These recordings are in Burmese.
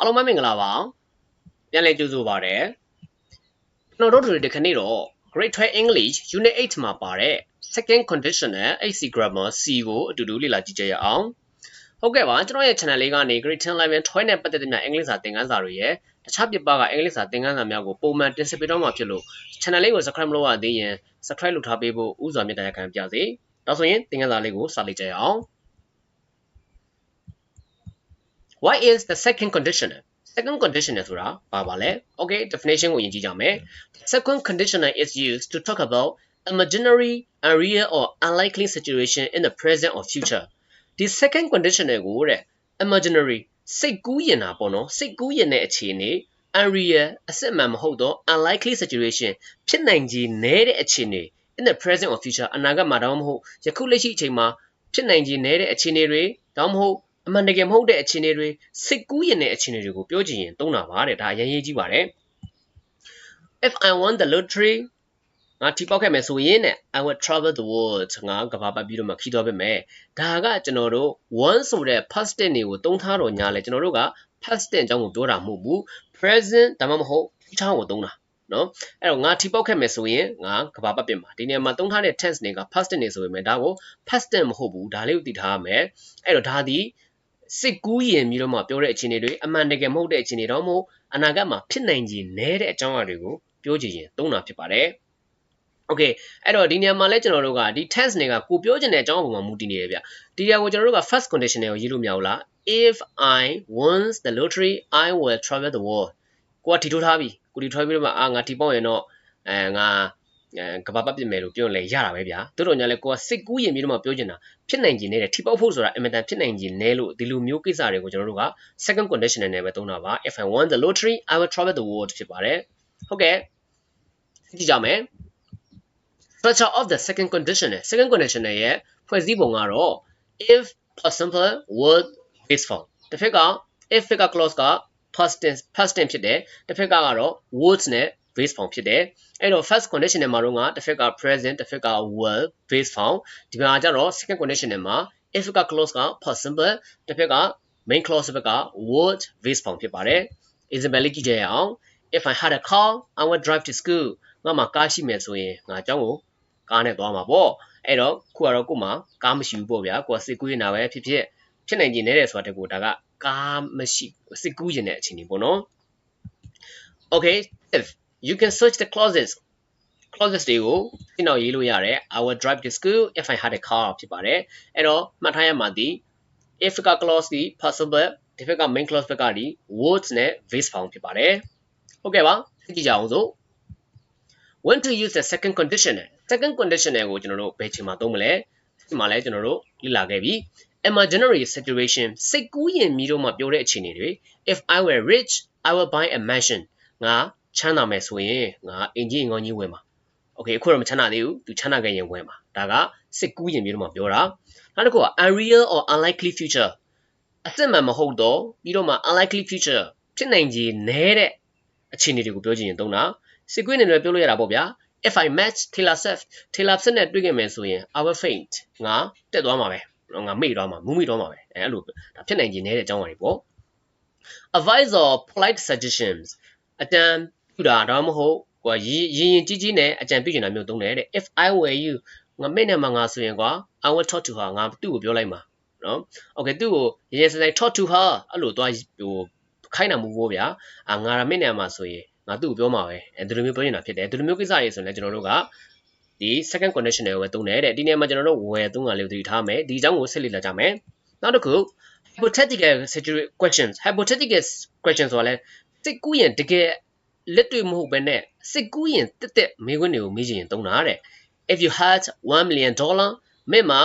အားလုံးပဲမင်္ဂလာပါပြန်လည်ကြိုဆိုပါရစေကျွန်တော်တို့ဒီခဏတော့ Grade 12 English Unit 8မှာပါတဲ့ Second Conditional AC Grammar C ကိုအတူတူလေ့လာကြည့်ကြရအောင်ဟုတ်ကဲ့ပါကျွန်တော်ရဲ့ channel လေးကနေ Grade 10 11 12နဲ့ပတ်သက်တဲ့များအင်္ဂလိပ်စာသင်ခန်းစာတွေရဲ့တခြားပြပကအင်္ဂလိပ်စာသင်ခန်းစာများကိုပုံမှန်တင်ဆက်ပေးတော့မှာဖြစ်လို့ channel လေးကို subscribe မလုပ်ရသေးရင် subscribe လုပ်ထားပေးဖို့ဥစွာမြတ်တရားခံပြစေဒါဆိုရင်သင်ခန်းစာလေးကိုစလိုက်ကြရအောင် What is the second conditional second conditional ဆိုတာဘာပါလဲ Okay definition ကိုယဉ်ကြည့်ကြမယ် Second conditional is used to talk about imaginary unreal or unlikely situation in the present or future ဒီ second conditional ကိုတဲ့ imaginary စိတ်ကူးရင်တာပေါ့နော်စိတ်ကူးရင်တဲ့အခြေအနေ unreal အစစ်မှန်မဟုတ်တော့ unlikely situation ဖြစ်နိုင်ခြေနည်းတဲ့အခြေအနေ in the present or future အနာဂတ်မှာတော့မဟုတ်ယခုလက်ရှိအချိန်မှာဖြစ်နိုင်ခြေနည်းတဲ့အခြေအနေတွေဒါမှမဟုတ် အမှန်တကယ်မဟုတ်တဲ့အခြေအနေတွေစိတ်ကူးရင်တဲ့အခြေအနေတွေကိုပြောချင်ရင်သုံးတာပါတဲ့ဒါအရင်ရေးကြည့်ပါတယ် if i want the lottery ငါထိပေါက်ခဲ့မယ်ဆိုရင်တဲ့ I will travel the world ငါကဘာပတ်ပြီးတော့မှခီးတော့ပြမယ်ဒါကကျွန်တော်တို့ one ဆိုတဲ့ past tense တွေကိုသုံးထားတော့ညာလဲကျွန်တော်တို့က past tense အကြောင်းကိုပြောတာမဟုတ်ဘူး present ဒါမှမဟုတ် future ကိုသုံးတာနော်အဲ့တော့ငါထိပေါက်ခဲ့မယ်ဆိုရင်ငါကဘာပတ်ပြင်မှာဒီနေရာမှာသုံးထားတဲ့ tense တွေက past tense တွေဆိုပေမဲ့ဒါကို past tense မဟုတ်ဘူးဒါလေးကိုသိထားရမယ်အဲ့တော့ဒါဒီ စစ်ကူးရင်ပြီးတော့မှပြောတဲ့အခြေအနေတွေအမှန်တကယ်မဟုတ်တဲ့အခြေအနေတော့မဟုတ်အနာဂတ်မှာဖြစ်နိုင်ခြေနည်းတဲ့အကြောင်းအရာတွေကိုပြောချင်ရင်သုံးတာဖြစ်ပါတယ်။ Okay အဲ့တော့ဒီနေရာမှာလဲကျွန်တော်တို့ကဒီ tense တွေကကိုပြောချင်တဲ့အကြောင်းအရာပေါ်မှာမူတည်နေတယ်ဗျ။ဒီနေရာကိုကျွန်တော်တို့က first condition ကိုရေးလို့မရဘူးလား If I wins the lottery I will travel the world ကိုကထီထိုးထားပြီကိုထီထိုးပြီးတော့မှအာငါထီပေါက်ရင်တော့အဲငါအဲ ကဘာပတ်ပြင်မယ်လို့ပြောရင်လည်းရတာပဲဗျာတို့တော့ညာလဲကိုကစိတ်ကူးရင်ပြီးတော့မှပြောချင်တာဖြစ်နိုင်ခြင်းနဲ့ထိပေါက်ဖို့ဆိုတာအင်မတန်ဖြစ်နိုင်ခြင်းနဲ့လို့ဒီလိုမျိုးကိစ္စတွေကိုကျွန်တော်တို့က second conditional နဲ့ပဲသုံးတာပါ if i want the lottery i will travel the world ဖြစ်ပါတယ်ဟုတ်ကဲ့ကြည့်ကြမယ် structure of the second conditional second conditional ရဲ့ဖွဲ့စည်းပုံကတော့ if plus simple word base form တစ်ဖက်က if က clause က past tense past tense ဖြစ်တယ်တစ်ဖက်ကတော့ words နဲ့ base form ဖြစ်တယ်အဲ့တော့ first condition နဲ့မှာတော့ကတစ်ဖက်က present တစ်ဖက်က will base form ဒီမှာကျတော့ second condition နဲ့မှာ if က clause က past simple တစ်ဖက်က main clause တစ်ဖက်က word base form ဖြစ်ပါတယ် example လေးကြည့်ကြရအောင် if i had a car i would drive to school ငါမှာကားရှိမယ်ဆိုရင်ငါအကြောင်းကိုကားနဲ့သွားမှာပေါ့အဲ့တော့ခုကတော့ကို့မှာကားမရှိဘူးပေါ့ဗျာကိုကစစ်ကူးနေတာပဲဖြစ်ဖြစ်ဖြစ်နိုင်ကျင်နေတဲ့ဆိုတာတကူဒါကကားမရှိစစ်ကူးကျင်တဲ့အခြေအနေပေါ့နော် okay if you can search the clauses clauses တွေကိုရှင်းအောင်ရေးလို့ရတယ် I will drive to school if I had a car ဖြစ်ပါတယ်အဲ့တော့မှတ်ထားရမှာဒီ if က clause ဒီ possible ဒီဘက်က main clause ဘက်ကဒီ words နဲ့ base form ဖြစ်ပါတယ်ဟုတ်ကဲ့ပါကြည့်ကြအောင်စို့ when to use the second conditional second conditional ကိုကျွန်တော်တို့ဘယ်ချိန်မှာသုံးမလဲဒီမှာလဲကျွန်တော်တို့လေ့လာခဲ့ပြီ imaginary situation စိတ်ကူးရင်ပြီးတော့မှပြောတဲ့အခြေအနေတွေ if i were rich i will buy a mansion ငါ ချမ်းသာမယ်ဆိုရင်ငါအင်ကြီးငေါကြီးဝယ်မှာโอเคအခုတော့မချမ်းသာသေးဘူးသူချမ်းသာခဲ့ရင်ဝယ်မှာဒါကစစ်ကူးရင်ပြီးတော့မှပြောတာနောက်တစ်ခုက unreal or unlikely future အစစ်မှန်မဟုတ်တော့ပြီးတော့မှ unlikely future ဖြစ်နိုင်ခြေနည်းတဲ့အခြေအနေတွေကိုပြောချင်ရင်သုံးတာစစ်ကွေးနေလည်းပြောလို့ရတာပေါ့ဗျာ if i match taylor swift taylor swift နဲ့တွေ့ခဲ့မယ်ဆိုရင် i will faint ငါတက်သွားမှာပဲငါမေ့သွားမှာမူးမိသွားမှာပဲအဲအဲ့လိုဒါဖြစ်နိုင်ခြေနည်းတဲ့အကြောင်းအရာတွေပေါ့ advice or polite suggestions အတန် ပြုတာဒါမှမဟုတ်ကွာရင်ရင်ကြီးကြီးနဲ့အကြံပြုချင်တာမျိုးသုံးတယ်တဲ့ if i were you ငါမိတ်နဲ့မှငါဆိုရင်ကွာ i will talk to her ငါသူ့ကိုပြောလိုက်မှာနော် okay သူ့ကိုရင်ရင်စစ talk to her အဲ့လိုသွားဟိုခိုင်းတာမဟုတ်ဘူးဗျာအာငါရမိတ်နဲ့မှဆိုရင်ငါသူ့ကိုပြောမှာပဲအဲဒီလိုမျိုးပြောနေတာဖြစ်တယ်ဒီလိုမျိုးကိစ္စရေးဆိုရင်လည်းကျွန်တော်တို့ကဒီ second conditional ကိုပဲသုံးတယ်တဲ့ဒီနေရာမှာကျွန်တော်တို့ where သုံးတာလေးကိုသတိထားမယ်ဒီအကြောင်းကိုဆက်လက်လာကြမယ်နောက်တစ်ခု hypothetical situation questions hypothetical questions ဆိုတာလဲစိတ်ကူးရင်တကယ် လက်တွေ့မဟုတ်ဘဲနဲ့စစ်ကူးရင်တက်တက်မေးခွန်းတွေကိုမေးချင်ရင်သုံးတာတဲ့ if you had 1 million dollar မင်းမှာ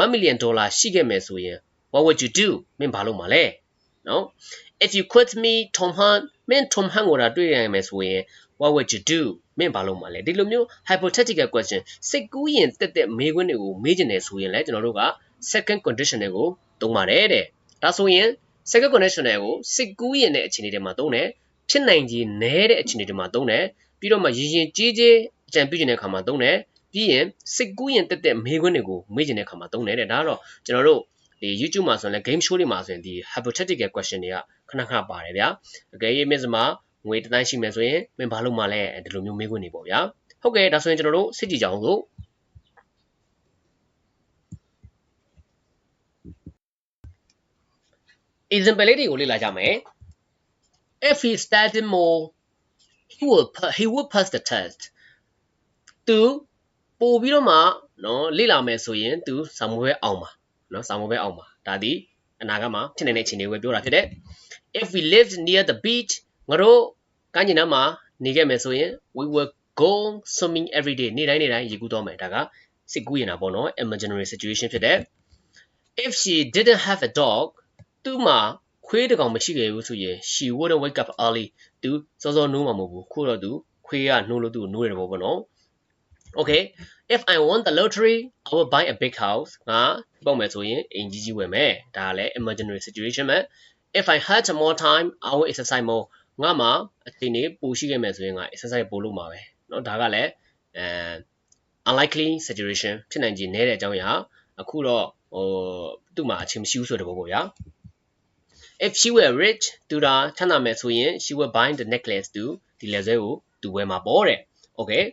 1 million dollar ရှိခဲ့မယ်ဆိုရင် what would you do မင်းဘာလုပ်မှာလဲနော် if you quit me Tom Han မင်း Tom Han ကိုဒါတွေ့ရမယ်ဆိုရင် what would you do မင်းဘာလုပ်မှာလဲဒီလိုမျိုး hypothetical question စိတ်ကူးရင်တက်တက်မေးခွန်းတွေကိုမေးချင်တယ်ဆိုရင်လည်းကျွန်တော်တို့က second conditional ကိုသုံးပါတယ်တဲ့ဒါဆိုရင် second conditional ကိုစိတ်ကူးရင်တဲ့အခြေအနေတွေမှာသုံးတယ် ဖြစ်နိုင်ခြေနည်းတဲ့အခြေအနေတွေမှာသုံးတယ်ပြီးတော့မှရည်ရင်ကြီးကြီးအကြံပြုခြင်းတဲ့အခါမှာသုံးတယ်ပြီးရင်စိတ်ကူးရင်တက်တက်မေးခွန်းတွေကိုမေးခြင်းတဲ့အခါမှာသုံးတယ်တဲ့ဒါကတော့ကျွန်တော်တို့ဒီ YouTube မှာဆိုရင်လည်း game show တွေမှာဆိုရင်ဒီ hypothetical question တွေကခဏခဏပါတယ်ဗျာအကယ်၍မြစ်စမှာငွေတစ်တိုင်းရှိမယ်ဆိုရင်မင်းဘာလို့မှလဲဒီလိုမျိုးမေးခွန်းနေပေါ့ဗျာဟုတ်ကဲ့ဒါဆိုရင်ကျွန်တော်တို့စစ်ကြည့်ကြအောင်စို့ example လေးတွေကိုလေ့လာကြမယ် if he studied more he would he would pass the test သူပို့ပြီးတော့မှနော်လေ့လာမယ်ဆိုရင်သူစာမေးပွဲအောင်ပါနော်စာမေးပွဲအောင်ပါဒါဒီအနာဂတ်မှာဖြစ်နေတဲ့အခြေအနေကိုပြောတာဖြစ်တဲ့ if we lived near the beach ငါတို့ကမ်းခြေနားမှာနေခဲ့မယ်ဆိုရင် we will go swimming every day နေ့တိုင်းနေ့တိုင်းရေကူးတော့မယ်ဒါကစစ်ကူးရင်တာပေါ့နော် imaginary situation ဖြစ်တဲ့ if she didn't have a dog သူ့မှာ ခွေးတစ်ကောင်မရှိခဲ့ဘူးဆိုရင် she wouldn't wake up early သူစောစောနိုးမှာမဟုတ်ဘူးခုတော့သူခွေးကနှိုးလို့သူနိုးရတယ်ပေါ့ပေါ့နော် okay if i won the lottery i will buy a big house ငါပေါ့မယ်ဆိုရင်အိမ်ကြီးကြီးဝယ်မယ်ဒါကလည်း imaginary situation ပဲ if i had more time i will exercise more ငါမှာအချိန်နေပိုရှိခဲ့မယ်ဆိုရင်ငါ exercise ပိုလုပ်မှာပဲเนาะဒါကလည်းအဲ unlikely situation ဖြစ်နိုင်ခြေနည်းတဲ့အကြောင်းအရာအခုတော့ဟိုသူ့မှာအချိန်မရှိဘူးဆိုတဲ့ဘောပေါ့ဗျာ if she were rich သူဒါချမ်းသာမယ်ဆိုရင် she will buy the necklace သူဒီလက်ဆွဲကိုသူဝယ်မှာပေါ့တဲ့ okay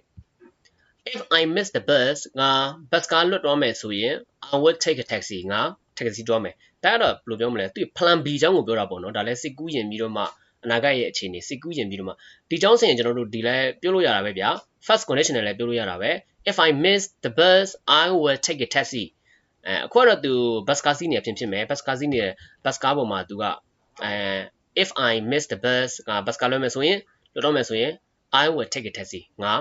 if i miss the bus ငါ bus ကလွတ်သွားမယ်ဆိုရင် i will take a taxi ငါ taxi သွားမယ်ဒါကတော့ဘယ်လိုပြောမလဲသူ plan B အကြောင်းကိုပြောတာပေါ့နော်ဒါလည်းစိတ်ကူးရင်ပြီးတော့မှအနာဂတ်ရဲ့အခြေအနေစိတ်ကူးရင်ပြီးတော့မှဒီကြောင်းဆိုရင်ကျွန်တော်တို့ဒီလဲပြောလို့ရတာပဲဗျာ first condition နဲ့လည်းပြောလို့ရတာပဲ if i miss the bus i will take a taxi အဲအခုကတော့သူ bus ကားစီးနေဖြစ်ဖြစ်မယ် bus ကားစီးနေ bus ကားပေါ်မှာသူကအဲ if i miss the bus က bus ကားလွှဲမယ်ဆိုရင်လွှတ်တော့မယ်ဆိုရင် i will take a taxi ငါ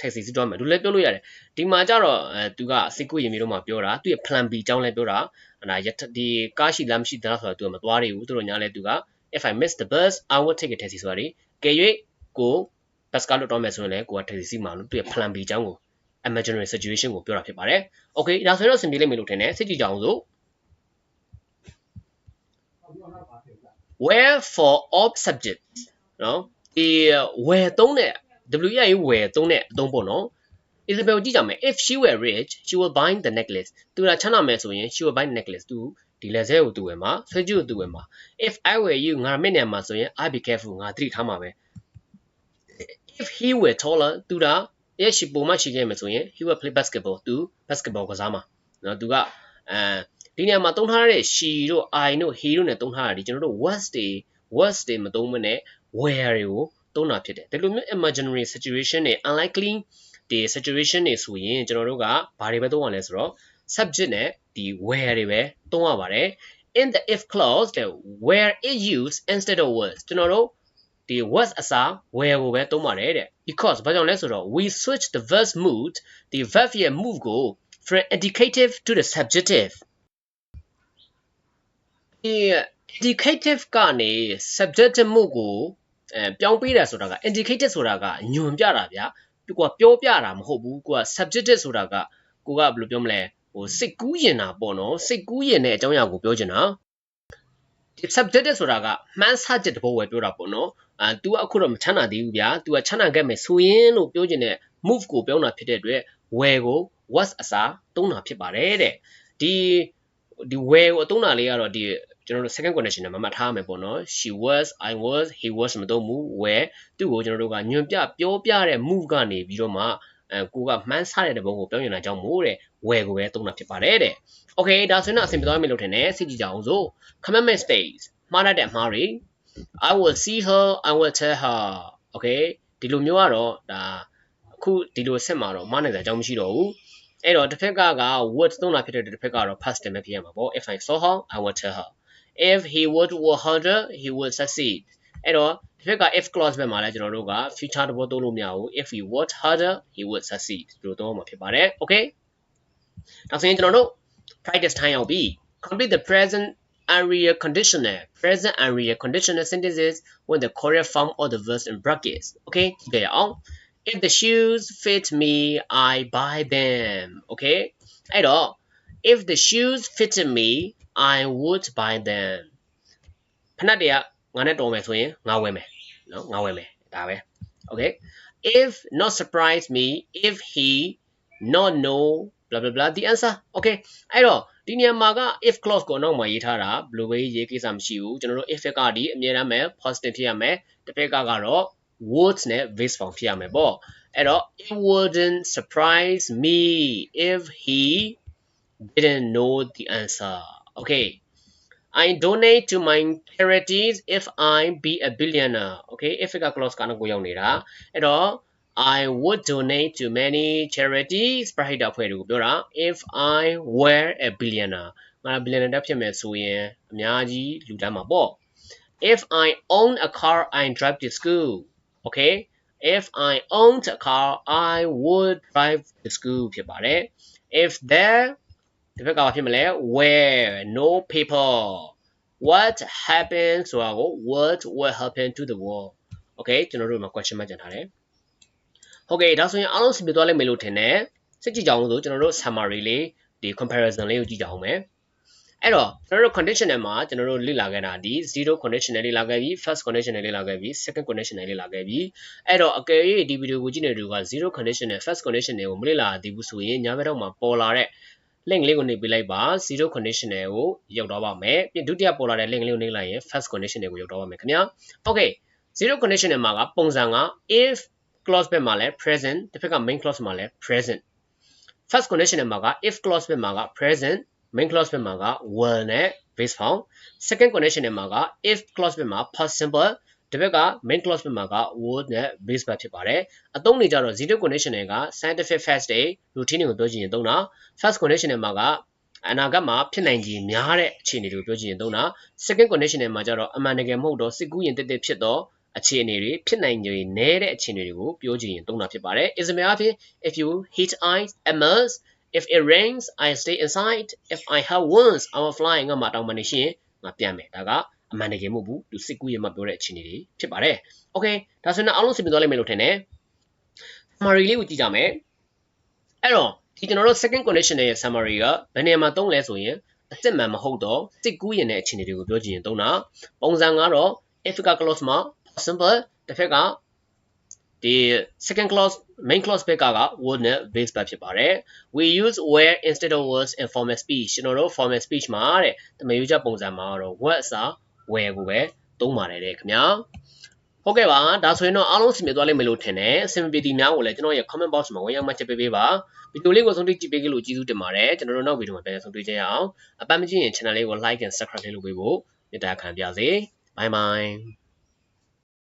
taxi စီးတော့မယ်သူလည်းပြောလို့ရတယ်ဒီမှာကျတော့အဲသူကစိတ်ကူးရင်ပြီးတော့မှပြောတာသူရဲ့ plan B အကြောင်းလည်းပြောတာအဲဒါဒီကားရှိလားမရှိသလားဆိုတော့သူကမသွားရဘူးသူတို့ညာလဲသူက if i miss the bus i will take a taxi ဆိုတာလေကဲ၍ကို bus ကားလွှတ်တော့မယ်ဆိုရင်လည်းကိုက taxi စီးမှာလို့သူရဲ့ plan B အကြောင်းကို imaginary situation ကိုပြောတာဖြစ်ပါတယ်။ Okay ဒါဆိုတော့စင်ပြေလိမ့်မယ်လို့ထင်တယ်။စစ်ကြည့်ကြအောင်စို့ where for all subjects နော်ဒီ where သုံးတဲ့ WEI where သုံးတဲ့အသုံးပေါ့နော် Isabel ကြည့်ကြမယ် if she were rich she will buy the necklace သူကချမ်းသာမယ်ဆိုရင် she will buy the necklace သူဒီလက်စဲကိုသူဝယ်မှာဆွဲကြည့်ကိုသူဝယ်မှာ if i were you ငါမျက်နှာမှာဆိုရင် i be careful ငါသတိထားမှာပဲ if he were taller သူက ရဲ့ရှိပုံမှရှိခဲ့မယ်ဆိုရင် he will play basketball သူ basketball ကစားမှာနော်သူကအဲဒီနေရာမှာသုံးထားတဲ့ she တို့ i တို့ he တို့ ਨੇ သုံးထားတာဒီကျွန်တော်တို့ was တွေ was တွေမသုံးမနဲ့ where တွေကိုသုံးတာဖြစ်တယ်ဒီလိုမျိုး imaginary situation တွေ unlikely ဒီ situation တွေဆိုရင်ကျွန်တော်တို့ကဘာတွေပဲသုံးရလဲဆိုတော့ subject နဲ့ဒီ where တွေပဲသုံးရပါတယ် in the if clause the where is used instead of was ကျွန်တော်တို့ဒီ was အစား where ကိုပဲသုံးပါတယ်တဲ့ because ဘာကြောင့်လဲဆိုတော့ we switch the verb mood ဒီ verb ရဲ့ move ကို from indicative to the subjective ဒီ indicative ကနေ subjective mood ကိုအဲပြောင်းပေးတာဆိုတာက indicative ဆိုတာကညွန်ပြတာဗျာသူကပြောပြတာမဟုတ်ဘူးကိုက subjective ဆိုတာကကိုကဘယ်လိုပြောမလဲဟိုစိတ်ကူးရင်တာပေါ့နော်စိတ်ကူးရင်တဲ့အကြောင်းအရာကိုပြောချင်တာဒီ subjective ဆိုတာကမှန်းဆချက်တဘောဝယ်ပြောတာပေါ့နော် အာ तू ကအခုတော့မချမ်းသာသေးဘူးဗျာ तू ကချမ်းသာခဲ့မယ်ဆိုရင်လို့ပြောချင်တဲ့ move ကိုပြောတာဖြစ်တဲ့အတွက် where ကို was အစားသုံးတာဖြစ်ပါတယ်တဲ့ဒီဒီ where ကိုအသုံးတာလေးကတော့ဒီကျွန်တော်တို့ second condition နဲ့မမှတ်ထားမယ်ပေါ့နော် she was i was he was မသုံးဘူး where သူ့ကိုကျွန်တော်တို့ကညွန်ပြပြောပြတဲ့ move ကနေပြီးတော့မှအဲကိုကမှန်းဆတဲ့ဘုံကိုပြောရင်လာကြောင်းမို့တဲ့ where ကိုပဲသုံးတာဖြစ်ပါတယ်တဲ့ okay ဒါဆိုရင်တော့အဆင်ပြေသွားမယ်လို့ထင်တယ်စစ်ကြည့်ကြအောင်စို့ commitment space မှားတတ်တဲ့အမှားတွေ I will see her I will tell her okay ဒီလိုမျိုးကတော့ဒါအခုဒီလိုဆက်မှာတော့မှားနေတဲ့အကြောင်းမရှိတော့ဘူးအဲ့တော့တစ်ဖက်ကက word သုံးတာဖြစ်တဲ့တစ်ဖက်ကတော့ past tense ပဲဖြစ်ရမှာပေါ့ if I saw her I will tell her if he would work harder he would succeed အဲ့တော့ဒီဘက်က if clause ဘက်မှာလည်းကျွန်တော်တို့က future တဘောသုံးလို့မရဘူး if he worked harder he would succeed ဒီလိုသုံးမှာဖြစ်ပါတယ် okay ဒါဆိုရင်ကျွန်တော်တို့ practice time ရောက်ပြီ complete the present area conditional present area conditional sentences when the correct form of the verbs in brackets okay ကြည့်ကြရအောင် if the shoes fit me i buy them okay အဲ့တော့ if the shoes fitted me i would buy them ဖနက်တွေကငါနဲ့တော်မယ်ဆိုရင်ငါဝယ်မယ်နော်ငါဝယ်မယ်ဒါပဲ okay if not surprise me if he not know blah blah blah the answer okay အဲ့တော့ ဒီနေရာမှာက if clause ကိုနောက်မှာရေးထားတာဘယ်လိုပဲရေးကိစ္စမရှိဘူးကျွန်တော်တို့ if ကဒီအမြဲတမ်းပဲ positive ဖြစ်ရမယ်တစ်ဖက်ကကတော့ words နဲ့ base form ဖြစ်ရမယ်ပေါ့အဲ့တော့ it wouldn't surprise me if he didn't know the answer okay I donate to my charities if I be a billionaire okay if က clause ကနောက်ကိုရောက်နေတာအဲ့တော့ I would donate to many charities ပရဟိတအဖွဲ့တွေကိုပြောတာ if I were a billionaire ငါ billionaire တက်ဖြစ်မယ်ဆိုရင်အများကြီးလူတန်းမှာပေါ့ if I own a car I drive to school okay if I owned a car I would drive to school ဖြစ်ပါတယ် if there ဒီဘက်ကဘာဖြစ်မလဲ where no people what happened ဆိုတာကို what will happen to the world okay ကျွန်တော်တို့ဒီမှာ question mark ကျန်ထားတယ် ဟုတ်ကဲ့ဒါဆိုရင်အားလုံးစပြသွားလိမ့်မယ်လို့ထင်တယ်စစ်ကြည့်ကြအောင်ဆိုကျွန်တော်တို့ summary လေးဒီ comparison လေးကိုကြည့်ကြအောင်မယ်အဲ့တော့ကျွန်တော်တို့ conditional မှာကျွန်တော်တို့လေ့လာခဲ့တာဒီ0 conditional လေ့လာခဲ့ပြီ first conditional လေ့လာခဲ့ပြီ second conditional လေ့လာခဲ့ပြီအဲ့တော့အကယ်၍ဒီဗီဒီယိုကိုကြည့်နေတူက0 conditional first conditional ကိုမလေ့လာသေးဘူးဆိုရင်ညာဘက်တော့မှာပေါ်လာတဲ့ link လေးကိုနှိပ်ပေးလိုက်ပါ0 conditional ကိုရောက်တော့ပါမယ်ပြီးဒုတိယပေါ်လာတဲ့ link လေးကိုနှိပ်လိုက်ရင် first conditional ကိုရောက်တော့ပါမယ်ခင်ဗျာ okay 0 conditional မှာကပုံစံက if clause ဘက်မှာလည်း present တစ်ဖက်က main clause မှာလည်း present first conditional မှာက if clause ဘက်မှာက present main clause ဘက်မှာက will နဲ့ base form second conditional မှာက if clause ဘက်မှာ past simple တစ်ဖက်က main clause ဘက်မှာက would နဲ့ base verb ဖြစ်ပါတယ်အသုံးနေကြတော့ zero conditional က scientific facts တွေ routine ကိုပြောချင်ရင်သုံးတာ first conditional မှာကအနာဂတ်မှာဖြစ်နိုင်ခြေများတဲ့အခြေအနေတွေကိုပြောချင်ရင်သုံးတာ second conditional မှာကျတော့အမှန်တကယ်မဟုတ်တော့စစ်ကူးရင်တက်တက်ဖြစ်တော့ အခြေအနေတွေဖြစ်နိုင်ခြေနည်းတဲ့အခြေအနေတွေကိုပြောချင်ရင်သုံးတာဖြစ်ပါတယ် is များအဖြစ် if you heat ice immerse if it rains i stay inside if i have wounds i will fly ငါမှာတောင်းပန်နေရှင်ငါပြန်မယ်ဒါကအမှန်တကယ်မဟုတ်ဘူးသူစစ်ကူးရင်မှပြောတဲ့အခြေအနေတွေဖြစ်ပါတယ် okay ဒါဆိုရင်အားလုံးစီမံသွားလိမ့်မယ်လို့ထင်တယ် summary လေးကိုကြည့်ကြမယ်အဲ့တော့ဒီကျွန်တော်တို့ second condition ရဲ့ summary ကဘယ်နေရာမှာသုံးလဲဆိုရင်အစစ်မှန်မဟုတ်တော့စစ်ကူးရင်တဲ့အခြေအနေတွေကိုပြောချင်ရင်သုံးတာပုံစံကတော့ if က clause မှာ simple တစ်ဖက်ကဒီ second clause main clause ဘက်ကက word နဲ့ base verb ဖြစ်ပါတယ် we use where instead of words in formal speech ကျွန်တော်တို့ formal speech မှာတဲ့တမယုချက်ပုံစံမှာတော့ what အစား where ကိုပဲသုံးပါတယ်တဲ့ခင်ဗျာဟုတ်ကဲ့ပါဒါဆိုရင်တော့အားလုံးစင်ပြသွားလိမ့်မယ်လို့ထင်တယ်စင်ပြတီများကိုလည်းကျွန်တော်ရဲ့ comment box မှာဝင်ရောက်မှချက်ပေးပေးပါဗီဒီယိုလေးကိုဆုံးဖြတ်ကြည့်ပေးကြလို့ကျေးဇူးတင်ပါတယ်ကျွန်တော်တို့နောက်ဗီဒီယိုမှာပြန်လည်ဆုံတွေ့ကြရအောင်အပတ်မကြည့်ရင် channel လေးကို like and subscribe လုပ်ပေးဖို့မေတ္တာခံပါစေ bye bye